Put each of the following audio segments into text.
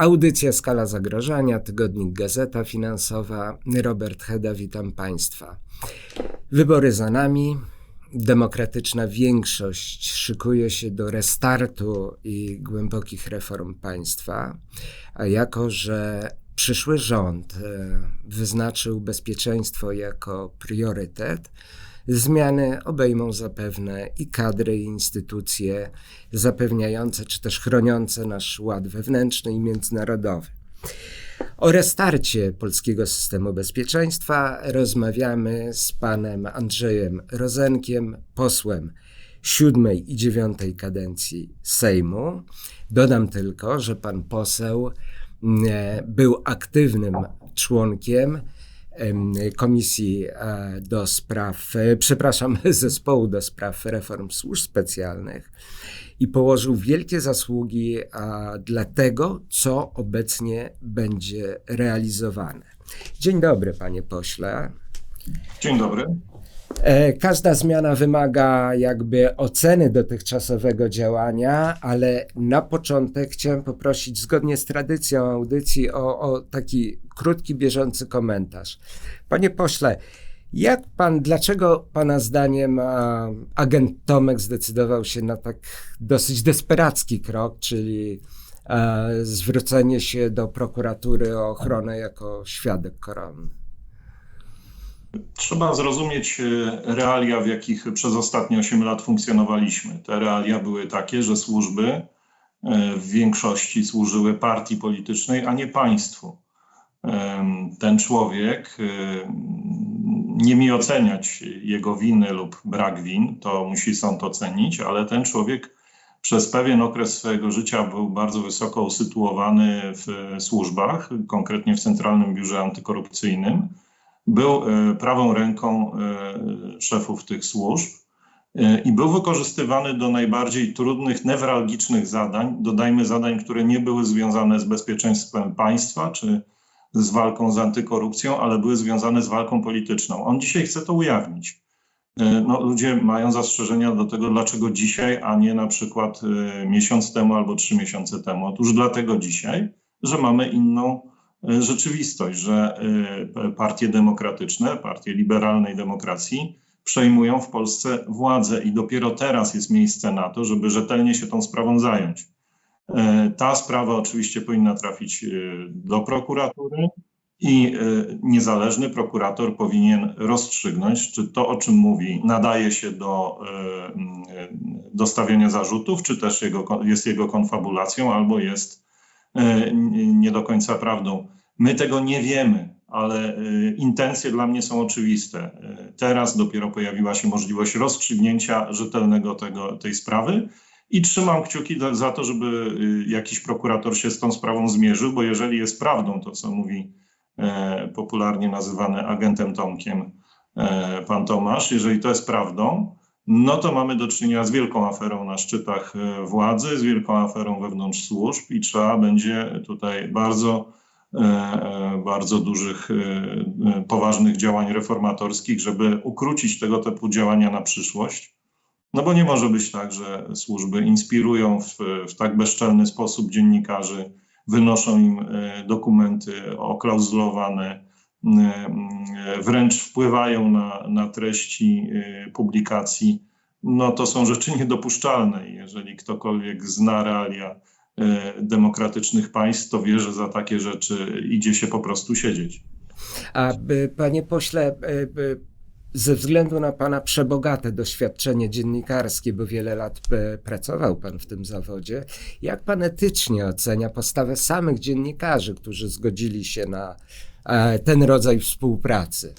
Audycja Skala Zagrożenia, Tygodnik Gazeta Finansowa. Robert Heda, witam Państwa. Wybory za nami. Demokratyczna większość szykuje się do restartu i głębokich reform państwa, a jako że przyszły rząd e, wyznaczył bezpieczeństwo jako priorytet, Zmiany obejmą zapewne i kadry, i instytucje zapewniające czy też chroniące nasz ład wewnętrzny i międzynarodowy. O restarcie polskiego systemu bezpieczeństwa rozmawiamy z panem Andrzejem Rozenkiem, posłem siódmej i dziewiątej kadencji Sejmu. Dodam tylko, że pan poseł mm, był aktywnym członkiem Komisji e, do Spraw, e, przepraszam, Zespołu do Spraw Reform Służb Specjalnych i położył wielkie zasługi dla tego, co obecnie będzie realizowane. Dzień dobry, panie pośle. Dzień dobry. E, każda zmiana wymaga jakby oceny dotychczasowego działania, ale na początek chciałem poprosić, zgodnie z tradycją audycji, o, o taki krótki, bieżący komentarz. Panie pośle, jak pan, dlaczego pana zdaniem agent Tomek zdecydował się na tak dosyć desperacki krok, czyli zwrócenie się do prokuratury o ochronę jako świadek koronny? Trzeba zrozumieć e, realia, w jakich przez ostatnie 8 lat funkcjonowaliśmy. Te realia były takie, że służby e, w większości służyły partii politycznej, a nie państwu. Ten człowiek, e, nie mi oceniać jego winy lub brak win, to musi sąd ocenić, ale ten człowiek przez pewien okres swojego życia był bardzo wysoko usytuowany w służbach, konkretnie w Centralnym Biurze Antykorupcyjnym był e, prawą ręką e, szefów tych służb e, i był wykorzystywany do najbardziej trudnych, newralgicznych zadań, dodajmy zadań, które nie były związane z bezpieczeństwem państwa czy z walką z antykorupcją, ale były związane z walką polityczną. On dzisiaj chce to ujawnić. No, ludzie mają zastrzeżenia do tego, dlaczego dzisiaj, a nie na przykład miesiąc temu albo trzy miesiące temu. Otóż dlatego dzisiaj, że mamy inną rzeczywistość, że e, partie demokratyczne, partie liberalnej demokracji przejmują w Polsce władzę i dopiero teraz jest miejsce na to, żeby rzetelnie się tą sprawą zająć. E, ta sprawa oczywiście powinna trafić do prokuratury i niezależny prokurator powinien rozstrzygnąć, czy to, o czym mówi, nadaje się do, do stawiania zarzutów, czy też jego, jest jego konfabulacją albo jest E, nie do końca prawdą. My tego nie wiemy, ale e, intencje dla mnie są oczywiste. E, teraz dopiero pojawiła się możliwość rozstrzygnięcia rzetelnego tego, tej sprawy i trzymam kciuki za to, żeby jakiś prokurator się z tą sprawą zmierzył, bo jeżeli jest prawdą to, co mówi popularnie nazywany agentem Tomkiem pan Tomasz, jeżeli to jest prawdą, no to mamy do czynienia z wielką aferą na szczytach e, władzy, z wielką aferą wewnątrz służb i trzeba będzie tutaj bardzo, e, e, bardzo dużych, poważnych działań reformatorskich, żeby ukrócić tego typu działania na przyszłość. No bo nie może być tak, że służby inspirują w, w tak bezczelny sposób dziennikarzy, wynoszą im dokumenty oklauzulowane, wręcz wpływają na, na treści y, publikacji, no to są rzeczy niedopuszczalne. Jeżeli ktokolwiek zna realia y, demokratycznych państw, to wie, że za takie rzeczy idzie się po prostu siedzieć. A panie pośle, ze względu na pana przebogate doświadczenie dziennikarskie, bo wiele lat pracował pan w tym zawodzie, jak pan etycznie ocenia postawę samych dziennikarzy, którzy zgodzili się na E, ten rodzaj współpracy.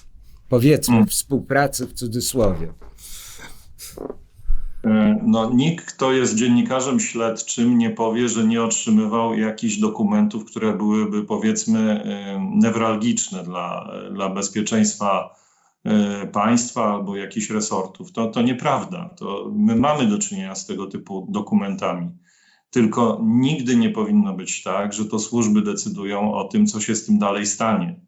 Powiedzmy, hmm. współpracy w cudzysłowie. E, no, nikt, kto jest dziennikarzem śledczym, nie powie, że nie otrzymywał jakichś dokumentów, które byłyby, powiedzmy, e, newralgiczne dla, dla bezpieczeństwa państwa albo jakichś resortów. To, to nieprawda. To my mamy do czynienia z tego typu dokumentami. Tylko nigdy nie powinno być tak, że to służby decydują o tym, co się z tym dalej stanie.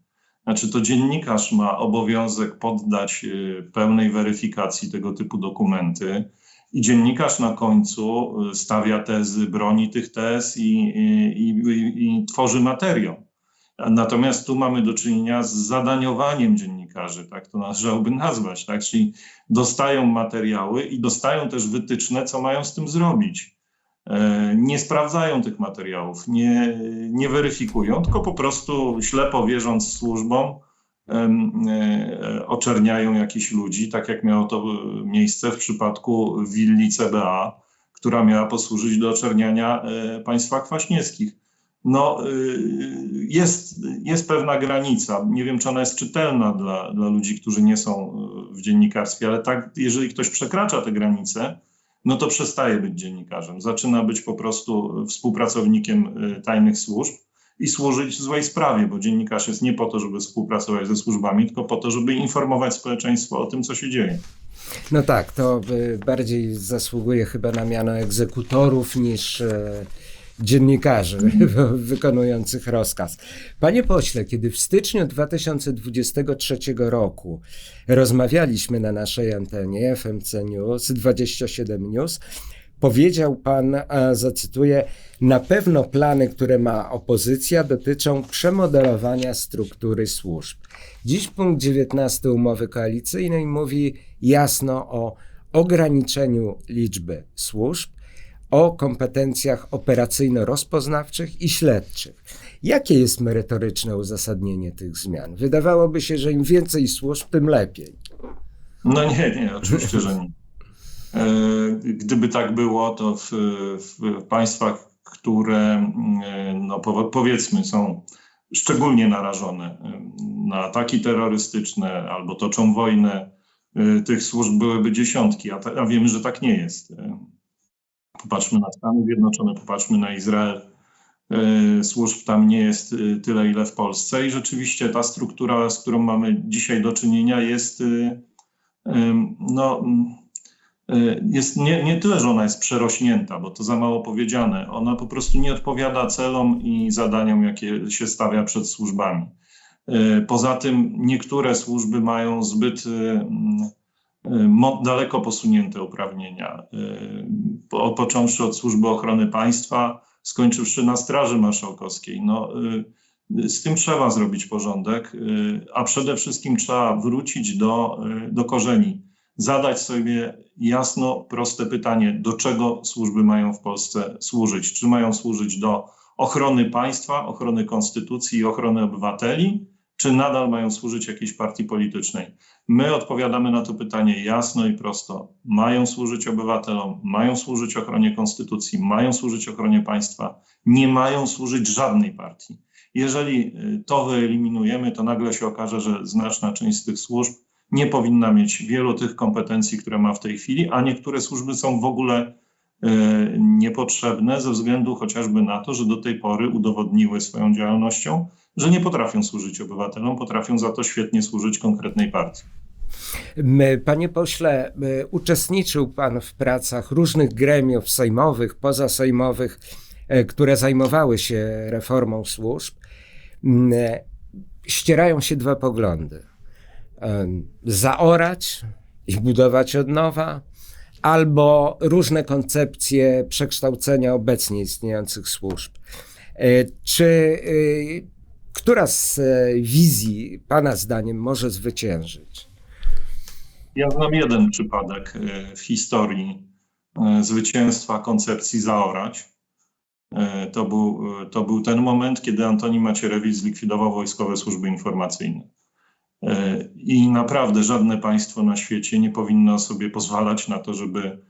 Znaczy, to dziennikarz ma obowiązek poddać y, pełnej weryfikacji tego typu dokumenty I dziennikarz na końcu y, stawia tezy, broni tych tez i, i, i, i tworzy materiał. Natomiast tu mamy do czynienia z zadaniowaniem dziennikarzy, tak to należałoby nazwać, tak? Czyli dostają materiały i dostają też wytyczne, co mają z tym zrobić. E, Nie sprawdzają tych materiałów, nie, nie weryfikują, tylko po prostu ślepo wierząc służbom, e, oczerniają jakichś ludzi, tak jak miało to miejsce w przypadku willi CBA, która miała posłużyć do oczerniania e, państwa kwaśnieckich. No, jest, jest pewna granica. Nie wiem, czy ona jest czytelna dla, dla ludzi, którzy nie są w dziennikarstwie, ale tak, jeżeli ktoś przekracza tę granicę, no to przestaje być dziennikarzem. Zaczyna być po prostu współpracownikiem y, tajnych służb i służyć złej sprawie, bo dziennikarz jest nie po to, żeby współpracować ze służbami, tylko po to, żeby informować społeczeństwo o tym, co się dzieje. No tak, to y, bardziej zasługuje chyba na miano egzekutorów niż dziennikarzy wykonujących rozkaz. Panie pośle, kiedy w styczniu 2023 roku rozmawialiśmy na naszej antenie FMC News 27 News, powiedział pan, zacytuję, na pewno plany, które ma opozycja, dotyczą przemodelowania struktury służb. Dziś punkt 19 umowy koalicyjnej mówi jasno o ograniczeniu liczby służb, o kompetencjach operacyjno-rozpoznawczych i śledczych. Jakie jest merytoryczne uzasadnienie tych zmian? Wydawałoby się, że im więcej służb, tym lepiej. No nie, nie, oczywiście, że nie. E, Gdyby tak było, to w, w państwach, które e, no, powiedzmy są szczególnie narażone e, na ataki terrorystyczne albo toczą wojnę, tych służb byłyby dziesiątki, a, a wiemy, że tak nie jest. Popatrzmy na Stany Zjednoczone, popatrzmy na Izrael. E, Służb tam nie jest e, tyle, ile w Polsce i rzeczywiście ta struktura, z którą mamy dzisiaj do czynienia jest e, no, jest nie, nie tyle, że ona jest przerośnięta, bo to za mało powiedziane. Ona po prostu nie odpowiada celom i zadaniom, jakie się stawia przed służbami. Poza tym niektóre służby mają zbyt daleko posunięte uprawnienia. Po- Począwszy od służby ochrony państwa, skończywszy na Straży Marszałkowskiej. No, e, z tym trzeba zrobić porządek, a przede wszystkim trzeba wrócić do, do korzeni zadać sobie jasno, proste pytanie, do czego służby mają w Polsce służyć? Czy mają służyć do ochrony państwa, ochrony konstytucji i ochrony obywateli, czy nadal mają służyć jakiejś partii politycznej? My odpowiadamy na to pytanie jasno i prosto. Mają służyć obywatelom, mają służyć ochronie konstytucji, mają służyć ochronie państwa, nie mają służyć żadnej partii. Jeżeli y, to wyeliminujemy, to nagle się okaże, że znaczna część z tych służb nie powinna mieć wielu tych kompetencji, które ma w tej chwili, a niektóre służby są w ogóle e, niepotrzebne ze względu chociażby na to, że do tej pory udowodniły swoją działalnością, że nie potrafią służyć obywatelom, potrafią za to świetnie służyć konkretnej partii. Panie pośle, uczestniczył pan w pracach różnych gremiów sejmowych, pozasejmowych, e, które zajmowały się reformą służb. Ścierają się dwa poglądy. Em, Zaorać i budować od nowa, albo różne koncepcje przekształcenia obecnie istniejących służb. E, Czy która z e, wizji Pana zdaniem może zwyciężyć? Ja znam jeden przypadek e, w historii e, zwycięstwa koncepcji zaorać. To był, to był ten moment, kiedy Antoni Macierewicz zlikwidował wojskowe służby informacyjne. I naprawdę żadne państwo na świecie nie powinno sobie pozwalać na to, żeby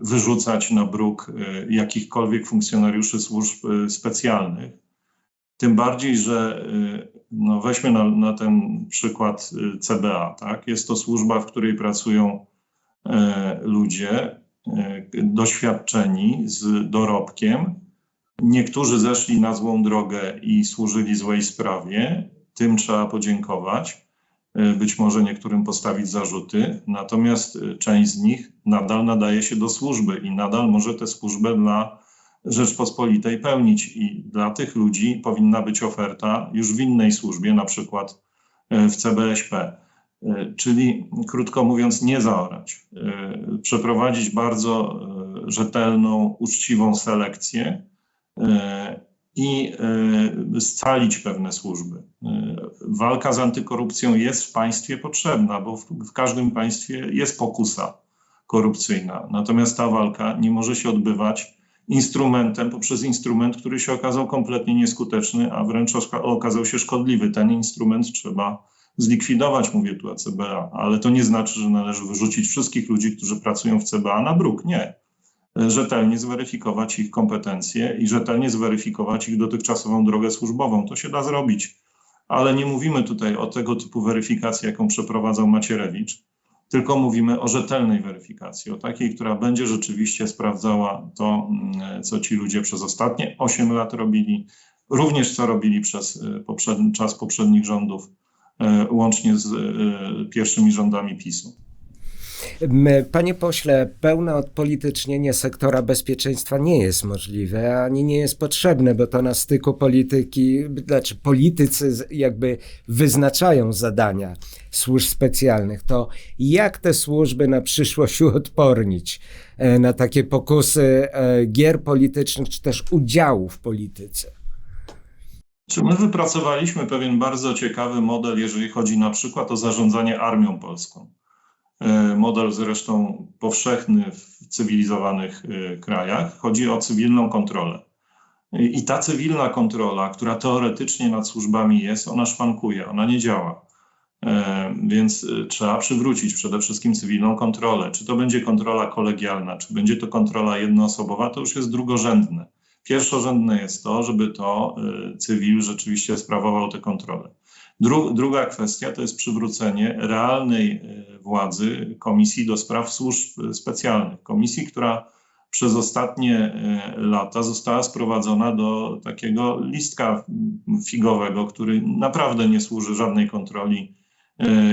wyrzucać na bruk jakichkolwiek funkcjonariuszy służb specjalnych. Tym bardziej, że y, no weźmy na, na ten przykład y, CBA. Tak? Jest to służba, w której pracują e, ludzie e, doświadczeni z dorobkiem. Niektórzy zeszli na złą drogę i służyli złej sprawie. Tym trzeba podziękować. E, Być może niektórym postawić zarzuty, natomiast część z nich nadal nadaje się do służby i nadal może tę służbę dla Rzeczpospolitej pełnić i dla tych ludzi powinna być oferta już w innej służbie, na przykład e, w CBŚP. E, czyli krótko mówiąc, nie zaorać, e, przeprowadzić bardzo rzetelną, uczciwą selekcję i scalić pewne służby. Walka z antykorupcją jest w państwie potrzebna, bo w każdym państwie jest pokusa korupcyjna. Natomiast ta walka nie może się odbywać instrumentem, poprzez instrument, który się okazał kompletnie nieskuteczny, a wręcz okazał się szkodliwy. Ten instrument trzeba zlikwidować, mówię tu o CBA, ale to nie znaczy, że należy wyrzucić wszystkich ludzi, którzy pracują w CBA na bruk. Nie. Rzetelnie zweryfikować ich kompetencje i rzetelnie zweryfikować ich dotychczasową drogę służbową. To się da zrobić, ale nie mówimy tutaj o tego typu weryfikacji, jaką przeprowadzał Macierewicz, tylko mówimy o rzetelnej weryfikacji, o takiej, która będzie rzeczywiście sprawdzała to, mm, co ci ludzie przez ostatnie 8 lat robili, również co robili przez e, poprzedni, czas poprzednich rządów E, łącznie z e, pierwszymi rządami PiSu. Panie pośle, pełne odpolitycznienie sektora bezpieczeństwa nie jest możliwe, ani nie jest potrzebne, bo to na styku polityki, znaczy politycy jakby wyznaczają zadania służb specjalnych. To jak te służby na przyszłość uodpornić e, na takie pokusy gier politycznych, czy też udziału w polityce? Czy my wypracowaliśmy pewien bardzo ciekawy model, jeżeli chodzi na przykład o zarządzanie armią polską. E, model zresztą powszechny w cywilizowanych e, krajach. Chodzi o cywilną kontrolę. I ta cywilna kontrola, która teoretycznie nad służbami jest, ona szwankuje, ona nie działa. E, więc trzeba przywrócić przede wszystkim cywilną kontrolę. Czy to będzie kontrola kolegialna, czy będzie to kontrola jednoosobowa, to już jest drugorzędne. Pierwszorzędne jest to, żeby to cywil rzeczywiście sprawował tę kontrolę. Dru druga kwestia to jest przywrócenie realnej y, władzy Komisji do Spraw Służb Specjalnych. Komisji, która przez ostatnie y, lata została sprowadzona do takiego listka figowego, który naprawdę nie służy żadnej kontroli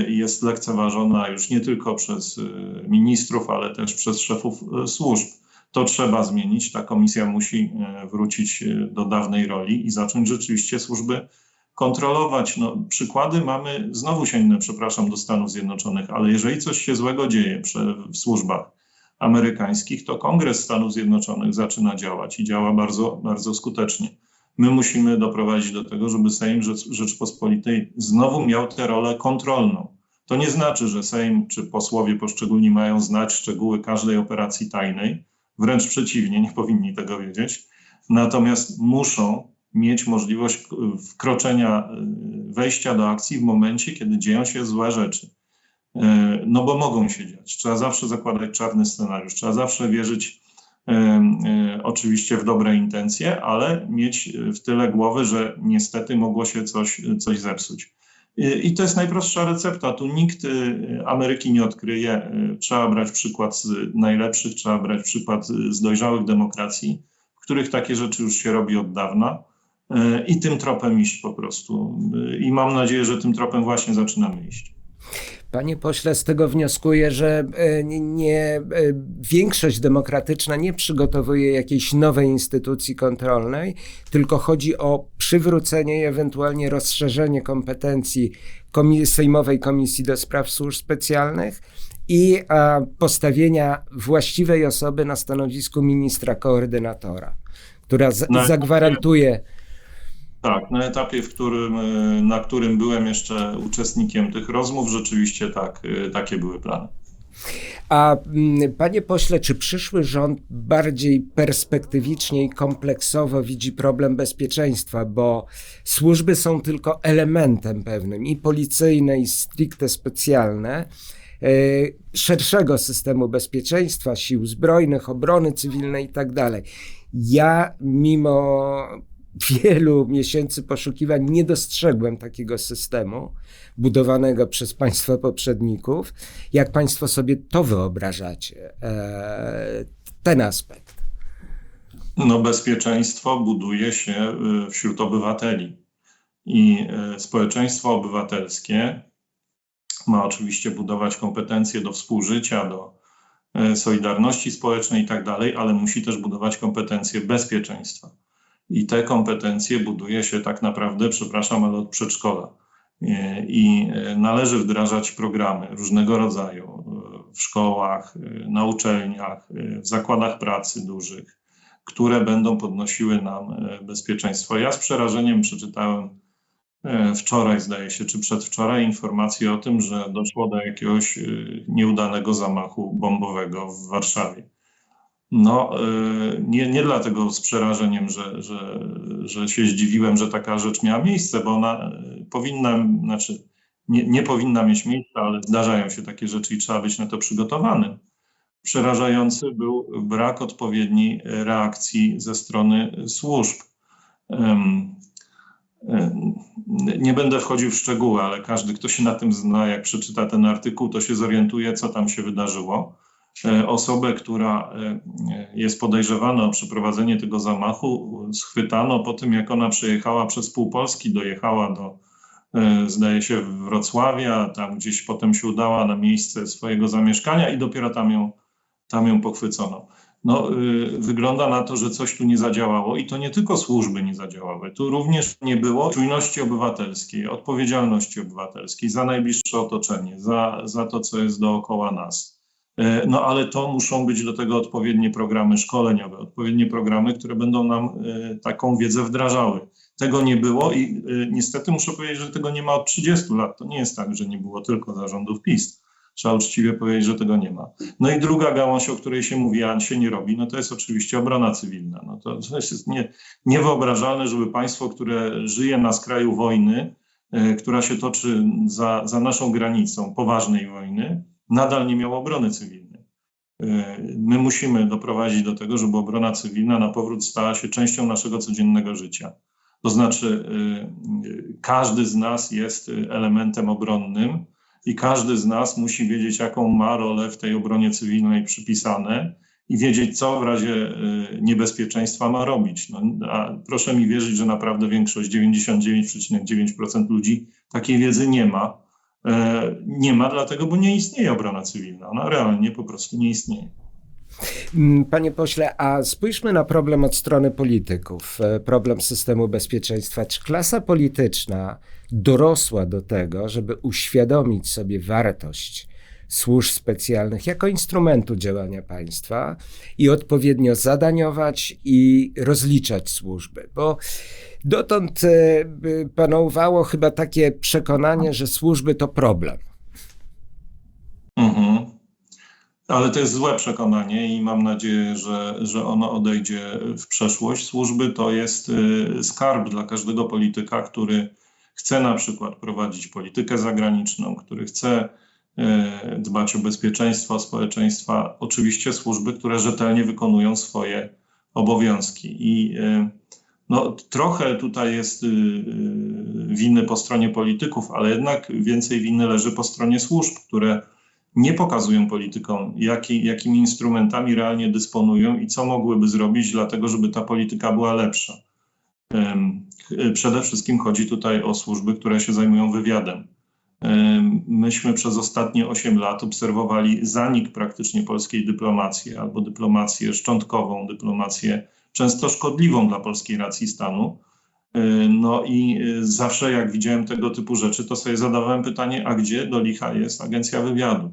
i jest lekceważona już nie tylko przez ministrów, ale też przez szefów służb. To trzeba zmienić. Ta komisja musi e, wrócić e, do dawnej roli i zacząć rzeczywiście służby kontrolować. No, przykłady mamy, znowu sięgnę, przepraszam, do Stanów Zjednoczonych, ale jeżeli coś się złego dzieje w służbach amerykańskich, to Kongres Stanów Zjednoczonych zaczyna działać i działa bardzo, bardzo skutecznie. My musimy doprowadzić do tego, żeby Sejm Rzeczpospolitej znowu miał tę rolę kontrolną. To nie znaczy, że Sejm czy posłowie poszczególni mają znać szczegóły każdej operacji tajnej, Wręcz przeciwnie, nie powinni tego wiedzieć. Natomiast muszą mieć możliwość wkroczenia, y, wejścia do akcji w momencie, kiedy dzieją się złe rzeczy. Y, no bo mogą się dziać. Trzeba zawsze zakładać czarny scenariusz, trzeba zawsze wierzyć y, oczywiście w dobre intencje, ale mieć w tyle głowy, że niestety mogło się coś, coś zepsuć. I to jest najprostsza recepta. Tu nikt Ameryki nie odkryje. Trzeba brać przykład z najlepszych, trzeba brać przykład z dojrzałych demokracji, w których takie rzeczy już się robi od dawna. I tym tropem iść po prostu. I mam nadzieję, że tym tropem właśnie zaczynamy iść. Panie pośle, z tego wnioskuję, że e, nie, e, większość demokratyczna nie przygotowuje jakiejś nowej instytucji kontrolnej, tylko chodzi o przywrócenie i ewentualnie rozszerzenie kompetencji komis Sejmowej Komisji do Spraw Służb Specjalnych i postawienia właściwej osoby na stanowisku ministra koordynatora, która no, zagwarantuje tak, na etapie, w którym, e, na którym byłem jeszcze uczestnikiem tych rozmów, rzeczywiście tak, e, takie były plany. A mm, panie pośle, czy przyszły rząd bardziej perspektywicznie i kompleksowo widzi problem bezpieczeństwa, bo służby są tylko elementem pewnym i policyjne, i stricte specjalne e, szerszego systemu bezpieczeństwa, sił zbrojnych, obrony cywilnej i tak dalej. Ja, mimo wielu miesięcy poszukiwań nie dostrzegłem takiego systemu budowanego przez Państwa poprzedników. Jak Państwo sobie to wyobrażacie, e, ten aspekt? No, bezpieczeństwo buduje się e, wśród obywateli. I e, społeczeństwo obywatelskie ma oczywiście budować kompetencje do współżycia, do solidarności społecznej i tak dalej, ale musi też budować kompetencje bezpieczeństwa. I te kompetencje buduje się tak naprawdę, przepraszam, ale od przedszkola. e, i e, należy wdrażać programy różnego rodzaju e, w szkołach, na uczelniach, w zakładach pracy dużych, które będą podnosiły nam bezpieczeństwo. Ja z przerażeniem przeczytałem wczoraj, zdaje się, czy przedwczoraj, informację o tym, że doszło do jakiegoś nieudanego zamachu bombowego w Warszawie. No, e, nie, nie dlatego z przerażeniem, że, że, że się zdziwiłem, że taka rzecz miała miejsce, bo ona e, powinna, znaczy nie, nie powinna mieć miejsca, ale zdarzają się takie rzeczy i trzeba być na to przygotowanym. Przerażający był brak odpowiedniej reakcji ze strony służb. Nie będę wchodził w szczegóły, ale każdy, kto się na tym zna, jak przeczyta ten artykuł, to się zorientuje, co tam się wydarzyło. E, Osobę, która e, jest podejrzewana o przeprowadzenie tego zamachu, schwytano po tym, jak ona przejechała przez pół Polski, dojechała do, e, zdaje się, Wrocławia, tam gdzieś potem się udała na miejsce swojego zamieszkania i dopiero tam ją, tam ją pochwycono. No, wygląda na to, że coś tu nie zadziałało i to nie tylko służby nie zadziałały, tu również nie było czujności obywatelskiej, odpowiedzialności obywatelskiej za najbliższe otoczenie, za, za to, co jest dookoła nas. E, No ale to muszą być do tego odpowiednie programy szkoleniowe, odpowiednie programy, które będą nam e, taką wiedzę wdrażały. Tego nie było i e, niestety muszę powiedzieć, że tego nie ma od 30 lat. To nie jest tak, że nie było tylko zarządów PiS. Trzeba uczciwie powiedzieć, że tego nie ma. No i druga gałąź, o której się mówi, a się nie robi, no to jest oczywiście obrona cywilna. No to, to jest nie, niewyobrażalne, żeby państwo, które żyje na skraju wojny, która się toczy za, za naszą granicą, poważnej wojny, nadal nie miało obrony cywilnej. E, My musimy doprowadzić do tego, żeby obrona cywilna na powrót stała się częścią naszego codziennego życia. To znaczy, e, e, każdy z nas jest elementem obronnym i każdy z nas musi wiedzieć, jaką ma rolę w tej obronie cywilnej przypisane i wiedzieć, co w razie niebezpieczeństwa ma robić. No, proszę mi wierzyć, że naprawdę większość, 99,9% ludzi takiej wiedzy nie ma. E, Nie ma dlatego, bo nie istnieje obrona cywilna. Ona realnie po prostu nie istnieje. Mm, Panie pośle, a spójrzmy na problem od strony polityków, e, problem systemu bezpieczeństwa. Czy klasa polityczna dorosła do tego, żeby uświadomić sobie wartość służb specjalnych jako instrumentu działania państwa i odpowiednio zadaniować i rozliczać służby? Bo dotąd e, panowało chyba takie przekonanie, że służby to problem. Mhm. Ale to jest złe przekonanie i mam nadzieję, że, że ono odejdzie w przeszłość. Służby to jest y, skarb dla każdego polityka, który chce na przykład prowadzić politykę zagraniczną, który chce dbać o bezpieczeństwo społeczeństwa. Oczywiście służby, które rzetelnie wykonują swoje obowiązki. I y, no, trochę tutaj jest y, winy po stronie polityków, ale jednak więcej winy leży po stronie służb, które nie pokazują politykom, jaki, jakimi instrumentami realnie dysponują i co mogłyby zrobić, dlatego żeby ta polityka była lepsza. Przede wszystkim chodzi tutaj o służby, które się zajmują wywiadem. Em, Myśmy przez ostatnie 8 lat obserwowali zanik praktycznie polskiej dyplomacji, albo dyplomację szczątkową, dyplomację często szkodliwą dla polskiej racji stanu. Y, No i y, zawsze jak widziałem tego typu rzeczy, to sobie zadawałem pytanie, a gdzie do licha jest agencja wywiadu?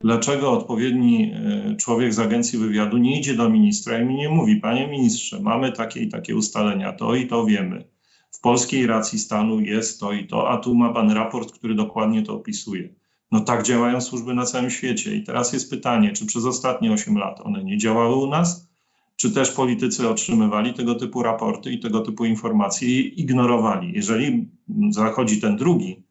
Dlaczego odpowiedni człowiek z agencji wywiadu nie idzie do ministra i mi nie mówi, panie ministrze, mamy takie i takie ustalenia, to i to wiemy. W polskiej racji stanu jest to i to, a tu ma pan raport, który dokładnie to opisuje. No tak działają służby na całym świecie. I teraz jest pytanie, czy przez ostatnie 8 lat one nie działały u nas? czy też politycy otrzymywali tego typu raporty i tego typu informacje i ignorowali. Jeżeli zachodzi ten drugi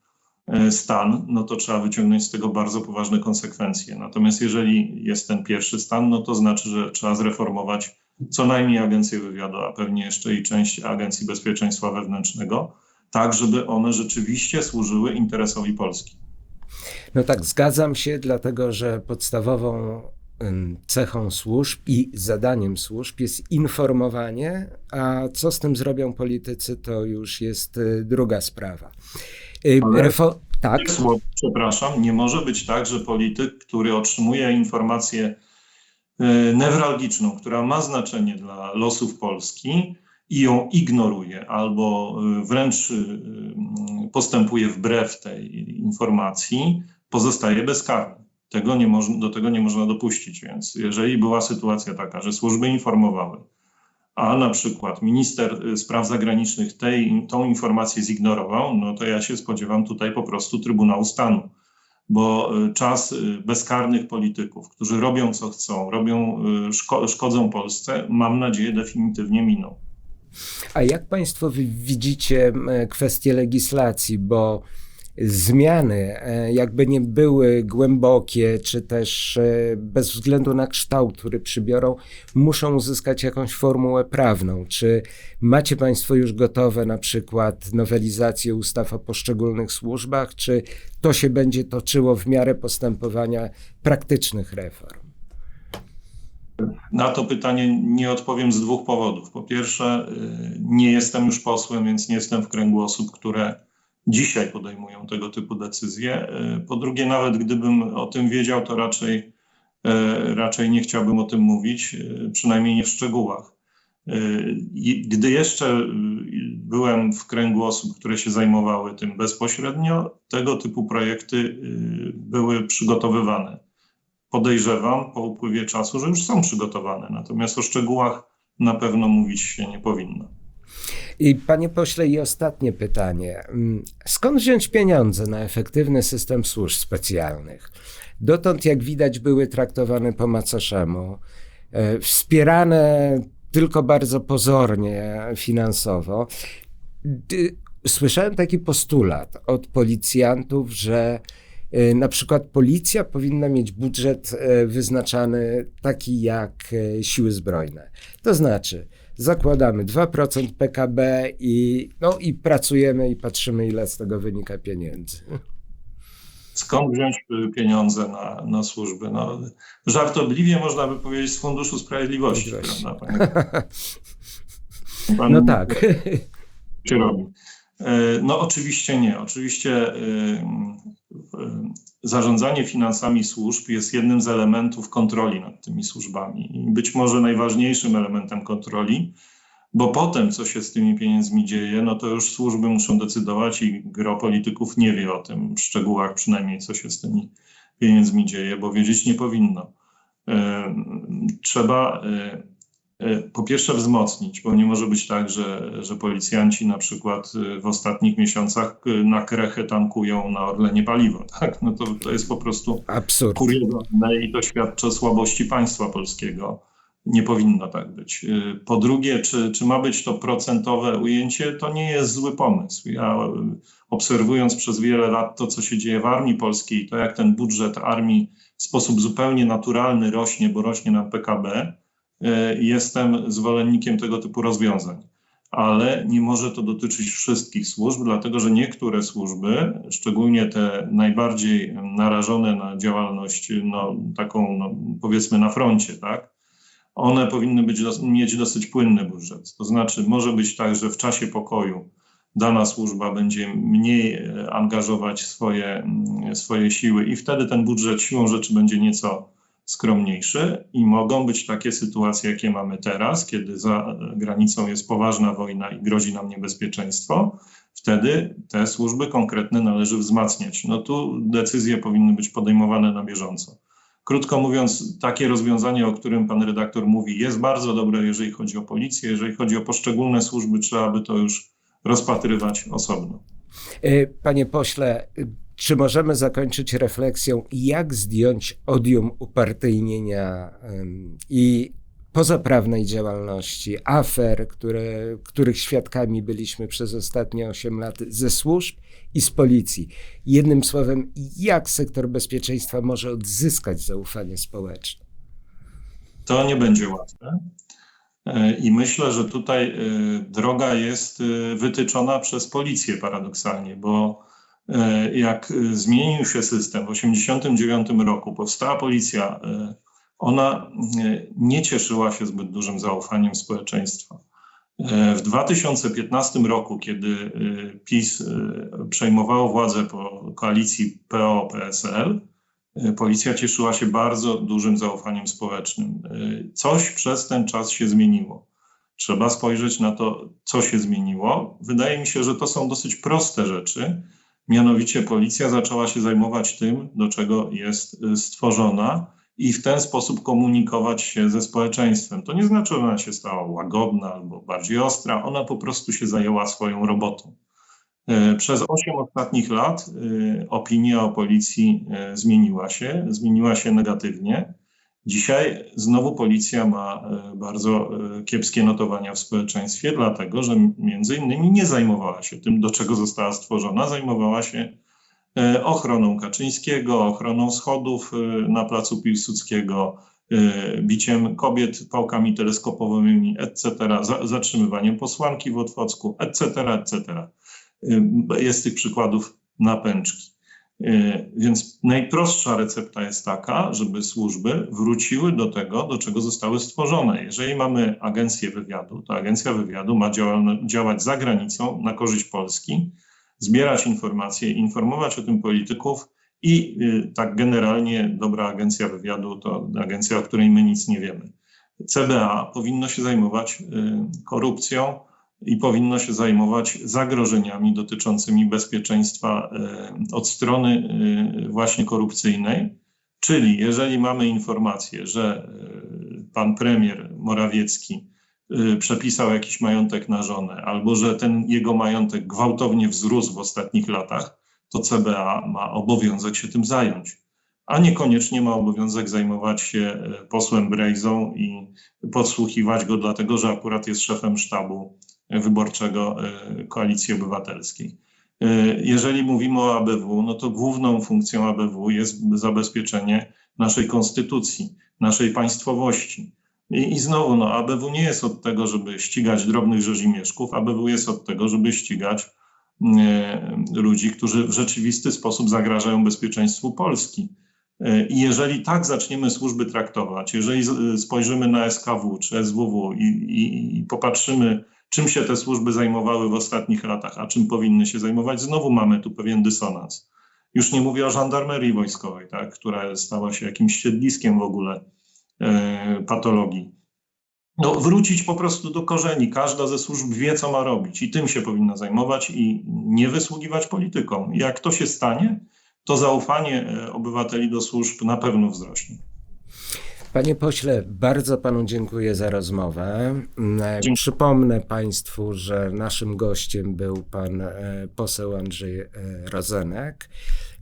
e, stan, no to trzeba wyciągnąć z tego bardzo poważne konsekwencje. Natomiast jeżeli jest ten pierwszy stan, no to znaczy, że trzeba zreformować co najmniej Agencję Wywiadu, a pewnie jeszcze i część Agencji Bezpieczeństwa Wewnętrznego, tak żeby one rzeczywiście służyły interesowi Polski. No tak, zgadzam się, dlatego że podstawową cechą służb i zadaniem służb jest informowanie, a co z tym zrobią politycy, to już jest y, druga sprawa. Ale- Refo- tak, Słowo, przepraszam, nie może być tak, że polityk, który otrzymuje informację e, newralgiczną, która ma znaczenie dla losów Polski, i ją ignoruje albo y, wręcz y, postępuje wbrew tej informacji, pozostaje bezkarny. Tego nie moż, do tego nie można dopuścić, więc jeżeli była sytuacja taka, że służby informowały, a na przykład minister spraw zagranicznych tej, tą informację zignorował, no to ja się spodziewam tutaj po prostu Trybunału Stanu, bo y, czas y, bezkarnych polityków, którzy robią co chcą, robią, szko szkodzą Polsce, mam nadzieję definitywnie minął. A jak Państwo widzicie kwestię legislacji, bo zmiany, e, jakby nie były głębokie, czy też e, bez względu na kształt, który przybiorą, muszą uzyskać jakąś formułę prawną. Czy macie Państwo już gotowe na przykład nowelizację ustaw o poszczególnych służbach, czy to się będzie toczyło w miarę postępowania praktycznych reform? Na to pytanie nie odpowiem z dwóch powodów. Po pierwsze, y, nie jestem już posłem, więc nie jestem w kręgu osób, które dzisiaj podejmują tego typu decyzje. E, po drugie, nawet gdybym o tym wiedział, to raczej, e, raczej nie chciałbym o tym mówić, e, przynajmniej nie w szczegółach. Gdy jeszcze byłem w kręgu osób, które się zajmowały tym bezpośrednio, tego typu projekty były przygotowywane. Podejrzewam po upływie czasu, że już są przygotowane, natomiast o szczegółach na pewno mówić się nie powinno. I panie pośle, i ostatnie pytanie. Mm, skąd wziąć pieniądze na efektywny system służb specjalnych? Dotąd, jak widać, były traktowane po macoszemu, e, wspierane tylko bardzo pozornie finansowo. Słyszałem taki postulat od policjantów, że e, na przykład policja powinna mieć budżet e, wyznaczany taki jak siły zbrojne. To znaczy, zakładamy 2% PKB i, no, i pracujemy i patrzymy, ile z tego wynika pieniędzy. Skąd wziąć pieniądze na, na służby? No, żartobliwie można by powiedzieć z Funduszu Sprawiedliwości. Prawda, Pan, no tak. Się robi. E, no oczywiście nie. Oczywiście e, zarządzanie finansami służb jest jednym z elementów kontroli nad tymi służbami i być może najważniejszym elementem kontroli, bo potem, co się z tymi pieniędzmi dzieje, no to już służby muszą decydować i gro polityków nie wie o tym w szczegółach przynajmniej, co się z tymi pieniędzmi dzieje, bo wiedzieć nie powinno. E, trzeba E, po pierwsze wzmocnić, bo nie może być tak, że, że policjanci na przykład e, w ostatnich miesiącach e, na krechę tankują na Orlenie paliwo. Tak? No to, to jest po prostu absurd. kuriozalne i to świadczy o słabości państwa polskiego. Nie powinno tak być. Po drugie, czy, czy ma być to procentowe ujęcie, to nie jest zły pomysł. Ja obserwując przez wiele lat to, co się dzieje w armii polskiej, to jak ten budżet armii w sposób zupełnie naturalny rośnie, bo rośnie na PKB, E, jestem zwolennikiem tego typu rozwiązań. Ale nie może to dotyczyć wszystkich służb, dlatego że niektóre służby, szczególnie te najbardziej narażone na działalność, no, taką no, powiedzmy na froncie, tak, one powinny być, mieć dosyć płynny budżet. To znaczy, może być tak, że w czasie pokoju dana służba będzie mniej e, angażować swoje, swoje siły, i wtedy ten budżet siłą rzeczy będzie nieco skromniejszy i mogą być takie sytuacje, jakie mamy teraz, kiedy za granicą jest poważna wojna i grozi nam niebezpieczeństwo. Wtedy te służby konkretne należy wzmacniać. No tu decyzje powinny być podejmowane na bieżąco. Krótko mówiąc, takie rozwiązanie, o którym pan redaktor mówi, jest bardzo dobre, jeżeli chodzi o policję. Jeżeli chodzi o poszczególne służby, trzeba by to już rozpatrywać osobno. E, panie pośle, czy możemy zakończyć refleksją, jak zdjąć odium upartyjnienia i pozaprawnej działalności, afer, które, których świadkami byliśmy przez ostatnie 8 lat ze służb i z policji. Jednym słowem, jak sektor bezpieczeństwa może odzyskać zaufanie społeczne? To nie będzie łatwe. E, I myślę, że tutaj e, droga jest e, wytyczona przez policję paradoksalnie, bo jak e, zmienił się system w 1989 roku, powstała policja, e, ona nie cieszyła się zbyt dużym zaufaniem społeczeństwa. W 2015 roku, kiedy PiS przejmowało władzę po koalicji PO-PSL, policja cieszyła się bardzo dużym zaufaniem społecznym. Coś przez ten czas się zmieniło. Trzeba spojrzeć na to, co się zmieniło. Wydaje mi się, że to są dosyć proste rzeczy. Mianowicie policja zaczęła się zajmować tym, do czego jest y, stworzona i w ten sposób komunikować się ze społeczeństwem. To nie znaczy, że ona się stała łagodna albo bardziej ostra, ona po prostu się zajęła swoją robotą. E, Przez 8 ostatnich lat e, opinia o policji zmieniła się, zmieniła się negatywnie. Dzisiaj znowu policja ma e, bardzo e, kiepskie notowania w społeczeństwie, dlatego że między innymi nie zajmowała się tym, do czego została stworzona, zajmowała się e, ochroną Kaczyńskiego, ochroną schodów na placu Piłsudskiego, biciem kobiet pałkami teleskopowymi, etc., za- zatrzymywaniem posłanki w Otwocku, etc., etc. Jest tych przykładów na pęczki. Y, Więc najprostsza recepta jest taka, żeby służby wróciły do tego, do czego zostały stworzone. Jeżeli mamy agencję wywiadu, to agencja wywiadu ma działać za granicą na korzyść Polski, zbierać informacje, informować o tym polityków i y, tak generalnie dobra agencja wywiadu to agencja, o której my nic nie wiemy. CBA powinno się zajmować y, korupcją, i powinno się zajmować zagrożeniami dotyczącymi bezpieczeństwa e, od strony e, właśnie korupcyjnej. Czyli jeżeli mamy informację, że e, pan premier Morawiecki przepisał jakiś majątek na żonę, albo że ten jego majątek gwałtownie wzrósł w ostatnich latach, to CBA ma obowiązek się tym zająć, a niekoniecznie ma obowiązek zajmować się posłem Brejzą i podsłuchiwać go dlatego, że akurat jest szefem sztabu wyborczego e, Koalicji Obywatelskiej. E, Jeżeli mówimy o ABW, no to główną funkcją ABW jest zabezpieczenie naszej konstytucji, naszej państwowości. I, i znowu, no, ABW nie jest od tego, żeby ścigać drobnych rzezimieszków, ABW jest od tego, żeby ścigać e, ludzi, którzy w rzeczywisty sposób zagrażają bezpieczeństwu Polski. I jeżeli tak zaczniemy służby traktować, jeżeli spojrzymy na SKW czy SWW i, i, i popatrzymy, czym się te służby zajmowały w ostatnich latach, a czym powinny się zajmować, znowu mamy tu pewien dysonans. Już nie mówię o żandarmerii wojskowej, tak, która stała się jakimś siedliskiem w ogóle e, patologii. No, wrócić po prostu do korzeni. Każda ze służb wie, co ma robić i tym się powinna zajmować i nie wysługiwać politykom. Jak to się stanie, to zaufanie e, obywateli do służb na pewno wzrośnie. Panie pośle, bardzo panu dziękuję za rozmowę. Mm, Dziękuję. Przypomnę państwu, że naszym gościem był pan e, poseł Andrzej e, Rozenek,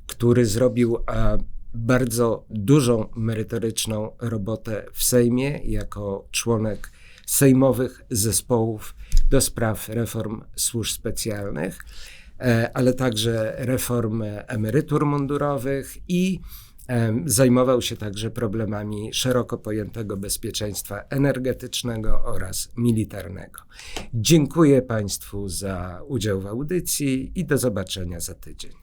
który zrobił e, bardzo dużą merytoryczną robotę w Sejmie jako członek sejmowych zespołów do spraw reform służb specjalnych, e, ale także reform emerytur mundurowych i Zajmował się także problemami szeroko pojętego bezpieczeństwa energetycznego oraz militarnego. Dziękuję Państwu za udział w audycji i do zobaczenia za tydzień.